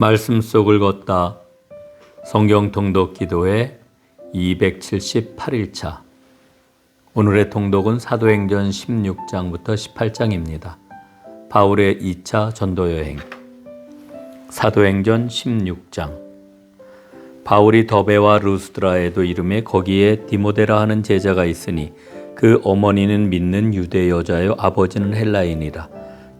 말씀 속을 걷다. 성경 통독 기도회 278일차. 오늘의 통독은 사도행전 16장부터 18장입니다. 바울의 2차 전도 여행. 사도행전 16장. 바울이 더베와 루스드라에도 이름에 거기에 디모데라 하는 제자가 있으니 그 어머니는 믿는 유대 여자요 아버지는 헬라인이라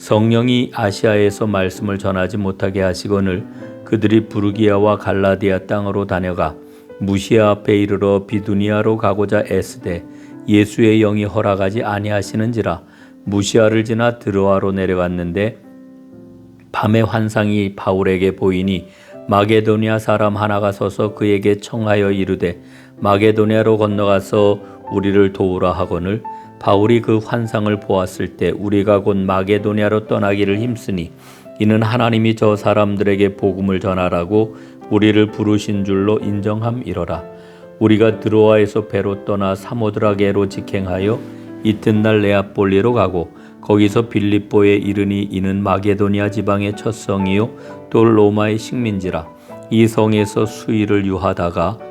성령이 아시아에서 말씀을 전하지 못하게 하시거늘 그들이 부르기아와 갈라디아 땅으로 다녀가 무시아 앞에 이르러 비두니아로 가고자 애쓰되 예수의 영이 허락하지 아니하시는지라 무시아를 지나 드로아로 내려갔는데 밤에 환상이 바울에게 보이니 마게도니아 사람 하나가 서서 그에게 청하여 이르되 마게도니아로 건너가서 우리를 도우라 하거늘 바울이 그 환상을 보았을 때 우리가 곧 마게도니아로 떠나기를 힘쓰니 이는 하나님이 저 사람들에게 복음을 전하라고 우리를 부르신 줄로 인정함이러라. 우리가 드로아에서 배로 떠나 사모드라게로 직행하여 이튿날 레아폴리로 가고 거기서 빌립보에 이르니 이는 마게도니아 지방의 첫 성이요 또 로마의 식민지라 이 성에서 수일을 유하다가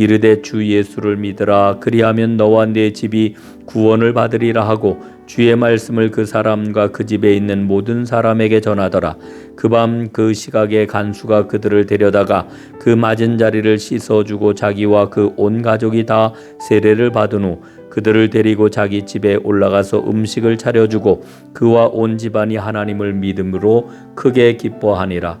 이르되 주 예수를 믿으라. 그리하면 너와 내 집이 구원을 받으리라 하고 주의 말씀을 그 사람과 그 집에 있는 모든 사람에게 전하더라. 그밤그 시각에 간수가 그들을 데려다가 그 맞은 자리를 씻어 주고 자기와 그 온 가족이 다 세례를 받은 후 그들을 데리고 자기 집에 올라가서 음식을 차려주고 그와 온 집안이 하나님을 믿음으로 크게 기뻐하니라.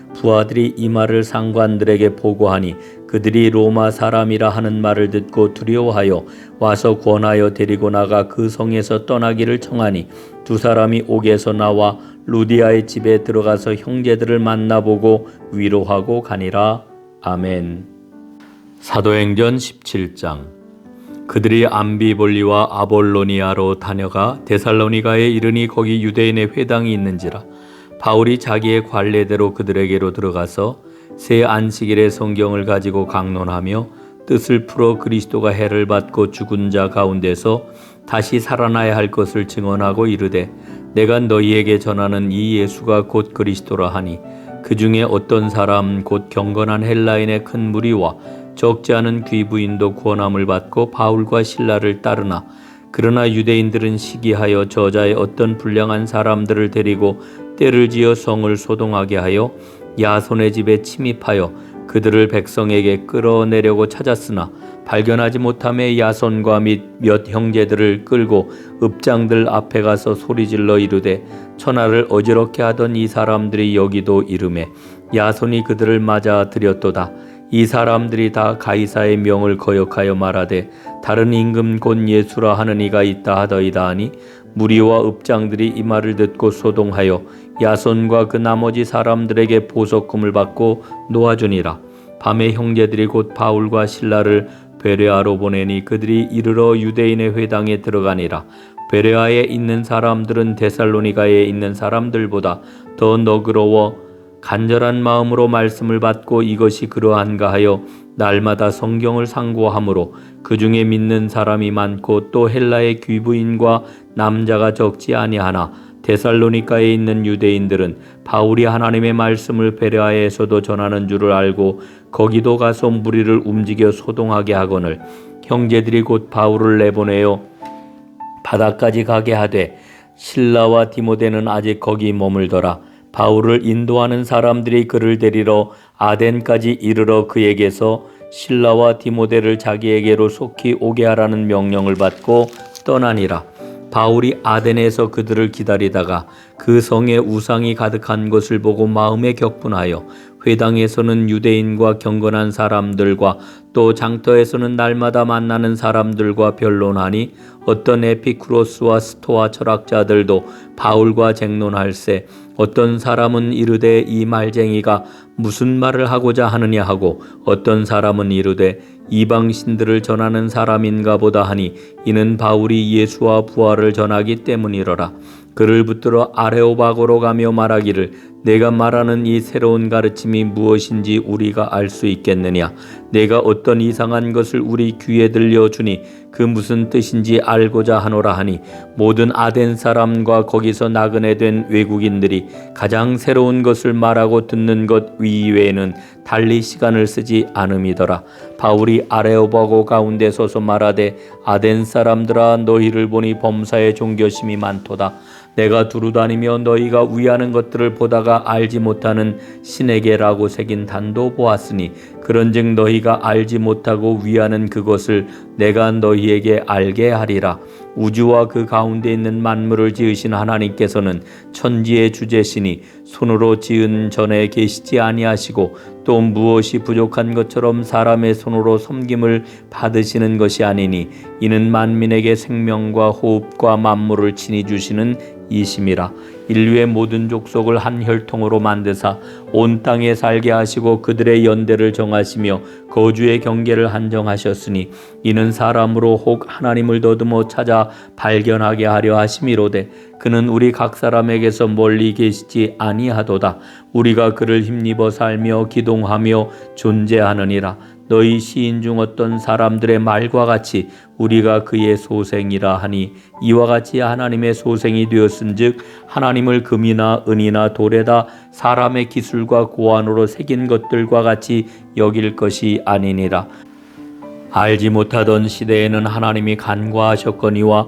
부하들이 이 말을 상관들에게 보고하니 그들이 로마 사람이라 하는 말을 듣고 두려워하여 와서 권하여 데리고 나가 그 성에서 떠나기를 청하니 두 사람이 옥에서 나와 루디아의 집에 들어가서 형제들을 만나보고 위로하고 가니라. 아멘. 사도행전 17장. 그들이 암비볼리와 아볼로니아로 다녀가 데살로니가에 이르니 거기 유대인의 회당이 있는지라 바울이 자기의 관례대로 그들에게로 들어가서 새 안식일의 성경을 가지고 강론하며 뜻을 풀어 그리스도가 해를 받고 죽은 자 가운데서 다시 살아나야 할 것을 증언하고 이르되 내가 너희에게 전하는 이 예수가 곧 그리스도라 하니 그 중에 어떤 사람 곧 경건한 헬라인의 큰 무리와 적지 않은 귀부인도 구원함을 받고 바울과 신라를 따르나 그러나 유대인들은 시기하여 저자의 어떤 불량한 사람들을 데리고 때를 지어 성을 소동하게 하여 야손의 집에 침입하여 그들을 백성에게 끌어내려고 찾았으나 발견하지 못함에 야손과 및 몇 형제들을 끌고 읍장들 앞에 가서 소리질러 이르되 천하를 어지럽게 하던 이 사람들이 여기도 이름에 야손이 그들을 맞아 들였도다 이 사람들이 다 가이사의 명을 거역하여 말하되 다른 임금 곧 예수라 하는 이가 있다 하더이다 하니 무리와 읍장들이 이 말을 듣고 소동하여 야손과 그 나머지 사람들에게 보석금을 받고 놓아주니라. 밤에 형제들이 곧 바울과 신라를 베레아로 보내니 그들이 이르러 유대인의 회당에 들어가니라. 베레아에 있는 사람들은 데살로니가에 있는 사람들보다 더 너그러워 간절한 마음으로 말씀을 받고 이것이 그러한가 하여 날마다 성경을 상고하므로 그 중에 믿는 사람이 많고 또 헬라의 귀부인과 남자가 적지 아니하나 데살로니가에 있는 유대인들은 바울이 하나님의 말씀을 베레아에서도 전하는 줄을 알고 거기도 가서 무리를 움직여 소동하게 하거늘 형제들이 곧 바울을 내보내어 바다까지 가게 하되 신라와 디모데는 아직 거기 머물더라 바울을 인도하는 사람들이 그를 데리러 아덴까지 이르러 그에게서 신라와 디모데를 자기에게로 속히 오게 하라는 명령을 받고 떠나니라. 바울이 아덴에서 그들을 기다리다가 그 성에 우상이 가득한 것을 보고 마음에 격분하여 회당에서는 유대인과 경건한 사람들과 또 장터에서는 날마다 만나는 사람들과 변론하니 어떤 에피쿠로스와 스토아 철학자들도 바울과 쟁론할세 어떤 사람은 이르되 이 말쟁이가 무슨 말을 하고자 하느냐 하고 어떤 사람은 이르되 이방 신들을 전하는 사람인가 보다 하니 이는 바울이 예수와 부활을 전하기 때문이로라. 그를 붙들어 아레오바고로 가며 말하기를 내가 말하는 이 새로운 가르침이 무엇인지 우리가 알 수 있겠느냐? 내가 어떤 이상한 것을 우리 귀에 들려주니 그 무슨 뜻인지 알고자 하노라 하니 모든 아덴 사람과 거기서 나그네 된 외국인들이 가장 새로운 것을 말하고 듣는 것 이외에는 달리 시간을 쓰지 않음이더라. 바울이 아레오바고 가운데 서서 말하되 아덴 사람들아 너희를 보니 범사에 종교심이 많도다 내가 두루 다니며 너희가 위하는 것들을 보다가 알지 못하는 신에게라고 새긴 단도 보았으니 그런즉 너희가 알지 못하고 위하는 그것을 내가 너희에게 알게 하리라 우주와 그 가운데 있는 만물을 지으신 하나님께서는 천지의 주제시니 손으로 지은 전에 계시지 아니하시고 또 무엇이 부족한 것처럼 사람의 손으로 섬김을 받으시는 것이 아니니 이는 만민에게 생명과 호흡과 만물을 친히 주시는 이심이라 인류의 모든 족속을 한 혈통으로 만드사 온 땅에 살게 하시고 그들의 연대를 정하시며 거주의 경계를 한정하셨으니 이는 사람으로 혹 하나님을 더듬어 찾아 발견하게 하려 하심이로되 그는 우리 각 사람에게서 멀리 계시지 아니하도다. 우리가 그를 힘입어 살며 기동하며 존재하느니라 너희 시인 중 어떤 사람들의 말과 같이 우리가 그의 소생이라 하니 이와 같이 하나님의 소생이 되었은즉 하나님을 금이나 은이나 돌에다 사람의 기술과 고안으로 새긴 것들과 같이 여길 것이 아니니라. 알지 못하던 시대에는 하나님이 간과하셨거니와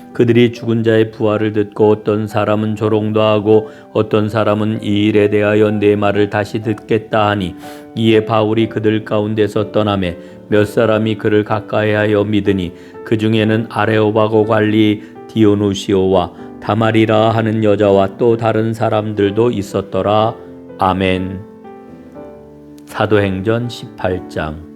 그들이 죽은 자의 부활을 듣고 어떤 사람은 조롱도 하고 어떤 사람은 이 일에 대하여 내 말을 다시 듣겠다 하니 이에 바울이 그들 가운데서 떠나매 몇 사람이 그를 가까이하여 믿으니 그 중에는 아레오바고 관리 디오누시오와 다말이라 하는 여자와 또 다른 사람들도 있었더라. 아멘. 사도행전 18장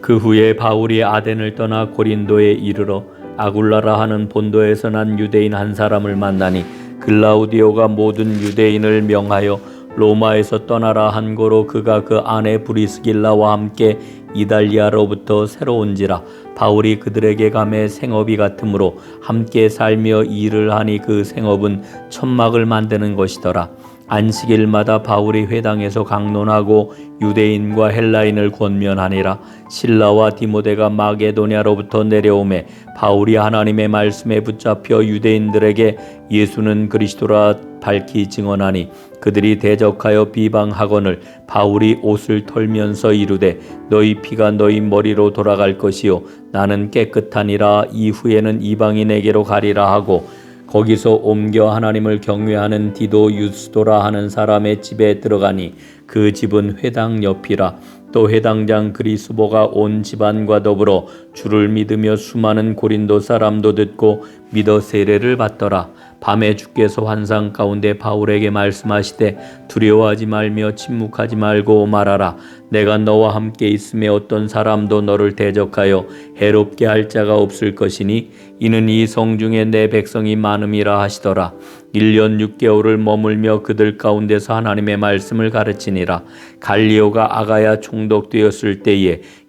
그 후에 바울이 아덴을 떠나 고린도에 이르러 아굴라라 하는 본도에서 난 유대인 한 사람을 만나니 글라우디오가 모든 유대인을 명하여 로마에서 떠나라 한 거로 그가 그 아내 브리스길라와 함께 이달리아로부터 새로 온지라 바울이 그들에게 감해 생업이 같으므로 함께 살며 일을 하니 그 생업은 천막을 만드는 것이더라 안식일마다 바울이 회당에서 강론하고 유대인과 헬라인을 권면하니라. 신라와 디모데가 마게도냐로부터 내려오매 바울이 하나님의 말씀에 붙잡혀 유대인들에게 예수는 그리스도라 밝히 증언하니 그들이 대적하여 비방하거늘 바울이 옷을 털면서 이르되 너희 피가 너희 머리로 돌아갈 것이요 나는 깨끗하니라. 이후에는 이방인에게로 가리라 하고 거기서 옮겨 하나님을 경외하는 디도 유스도라 하는 사람의 집에 들어가니 그 집은 회당 옆이라. 또 회당장 그리스보가 온 집안과 더불어 주를 믿으며 수많은 고린도 사람도 듣고 믿어 세례를 받더라 밤에 주께서 환상 가운데 바울에게 말씀하시되 두려워하지 말며 침묵하지 말고 말하라. 내가 너와 함께 있음에 어떤 사람도 너를 대적하여 해롭게 할 자가 없을 것이니 이는 이 성 중에 내 백성이 많음이라 하시더라. 1년 6개월을 머물며 그들 가운데서 하나님의 말씀을 가르치니라. 갈리오가 아가야 총독되었을 때에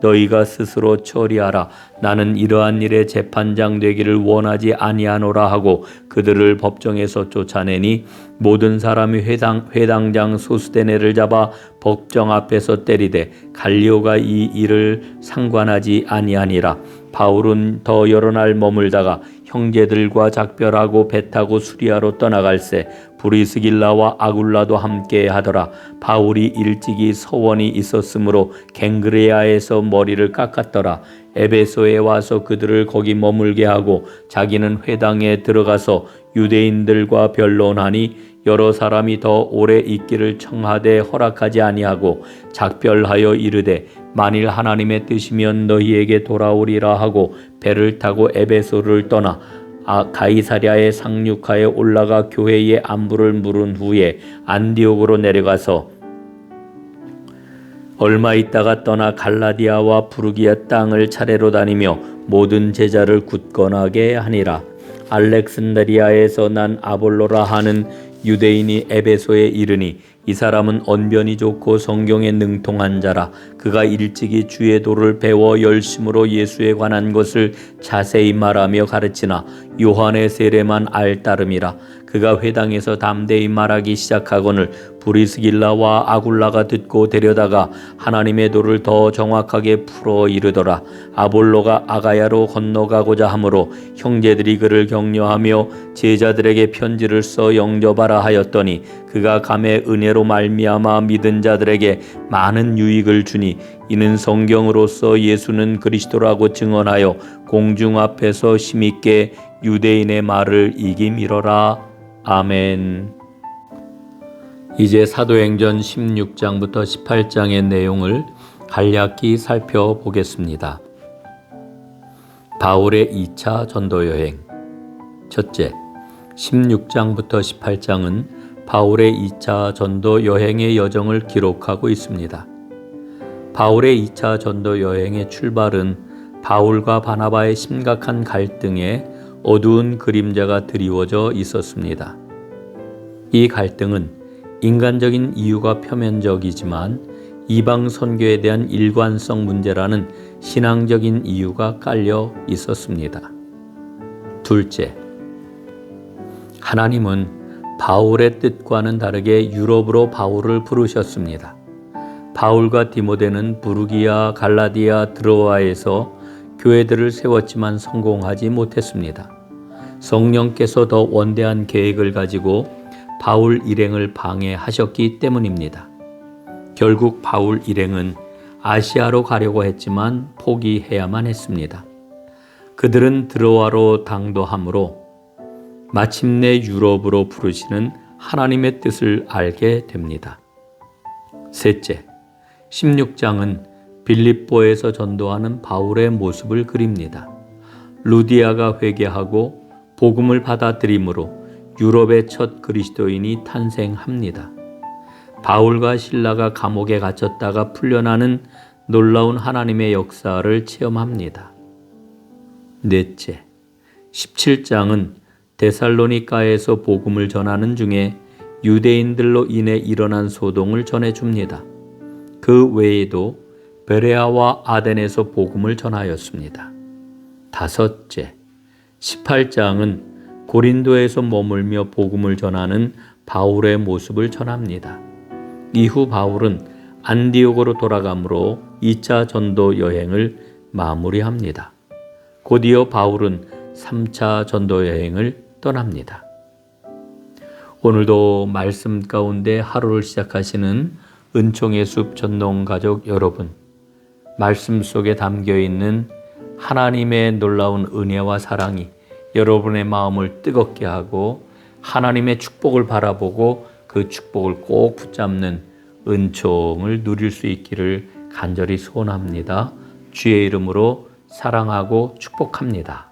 너희가 스스로 처리하라. 나는 이러한 일에 재판장 되기를 원하지 아니하노라 하고 그들을 법정에서 쫓아내니 모든 사람이 회당 회당장 소스데네를 잡아 법정 앞에서 때리되 갈리오가 이 일을 상관하지 아니하니라. 바울은 더 여러 날 머물다가 형제들과 작별하고 배 타고 수리아로 떠나갈새 브리스길라와 아굴라도 함께 하더라. 바울이 일찍이 서원이 있었으므로 갱그레아에서 머리를 깎았더라. 에베소에 와서 그들을 거기 머물게 하고 자기는 회당에 들어가서 유대인들과 변론하니 여러 사람이 더 오래 있기를 청하되 허락하지 아니하고 작별하여 이르되 만일 하나님의 뜻이면 너희에게 돌아오리라 하고 배를 타고 에베소를 떠나 아, 가이사랴의 상륙하에 올라가 교회의 안부를 물은 후에 안디옥으로 내려가서 얼마 있다가 떠나 갈라디아와 부르기아 땅을 차례로 다니며 모든 제자를 굳건하게 하니라. 알렉산드리아에서 난 아볼로라 하는 유대인이 에베소에 이르니 이 사람은 언변이 좋고 성경에 능통한 자라. 그가 일찍이 주의 도를 배워 열심으로 예수에 관한 것을 자세히 말하며 가르치나 요한의 세례만 알 따름이라 그가 회당에서 담대히 말하기 시작하거늘 브리스길라와 아굴라가 듣고 데려다가 하나님의 도를 더 정확하게 풀어 이르더라. 아볼로가 아가야로 건너가고자 하므로 형제들이 그를 격려하며 제자들에게 편지를 써 영접하라 하였더니 그가 감의 은혜로 말미암아 믿은 자들에게 많은 유익을 주니 이는 성경으로서 예수는 그리스도라고 증언하여 공중 앞에서 힘있게 유대인의 말을 이기미러라 아멘. 이제 사도행전 16장부터 18장의 내용을 간략히 살펴보겠습니다. 바울의 2차 전도 여행. 첫째, 16장부터 18장은 바울의 2차 전도 여행의 여정을 기록하고 있습니다. 바울의 2차 전도 여행의 출발은 바울과 바나바의 심각한 갈등에 어두운 그림자가 드리워져 있었습니다. 이 갈등은 인간적인 이유가 표면적이지만 이방 선교에 대한 일관성 문제라는 신앙적인 이유가 깔려 있었습니다. 둘째, 하나님은 바울의 뜻과는 다르게 유럽으로 바울을 부르셨습니다. 바울과 디모데는 부르기아, 갈라디아, 드로아에서 교회들을 세웠지만 성공하지 못했습니다. 성령께서 더 원대한 계획을 가지고 바울 일행을 방해하셨기 때문입니다. 결국 바울 일행은 아시아로 가려고 했지만 포기해야만 했습니다. 그들은 드로아로 당도함으로 마침내 유럽으로 부르시는 하나님의 뜻을 알게 됩니다. 셋째, 16장은 빌립보에서 전도하는 바울의 모습을 그립니다. 루디아가 회개하고 복음을 받아들임으로 유럽의 첫 그리스도인이 탄생합니다. 바울과 신라가 감옥에 갇혔다가 풀려나는 놀라운 하나님의 역사를 체험합니다. 넷째, 17장은 데살로니가에서 복음을 전하는 중에 유대인들로 인해 일어난 소동을 전해줍니다. 그 외에도 베레아와 아덴에서 복음을 전하였습니다. 다섯째, 18장은 고린도에서 머물며 복음을 전하는 바울의 모습을 전합니다. 이후 바울은 안디옥으로 돌아가므로 2차 전도 여행을 마무리합니다. 곧이어 바울은 3차 전도 여행을 떠납니다. 오늘도 말씀 가운데 하루를 시작하시는 은총의 숲 전동 가족 여러분, 말씀 속에 담겨 있는 하나님의 놀라운 은혜와 사랑이 여러분의 마음을 뜨겁게 하고 하나님의 축복을 바라보고 그 축복을 꼭 붙잡는 은총을 누릴 수 있기를 간절히 소원합니다. 주의 이름으로 사랑하고 축복합니다.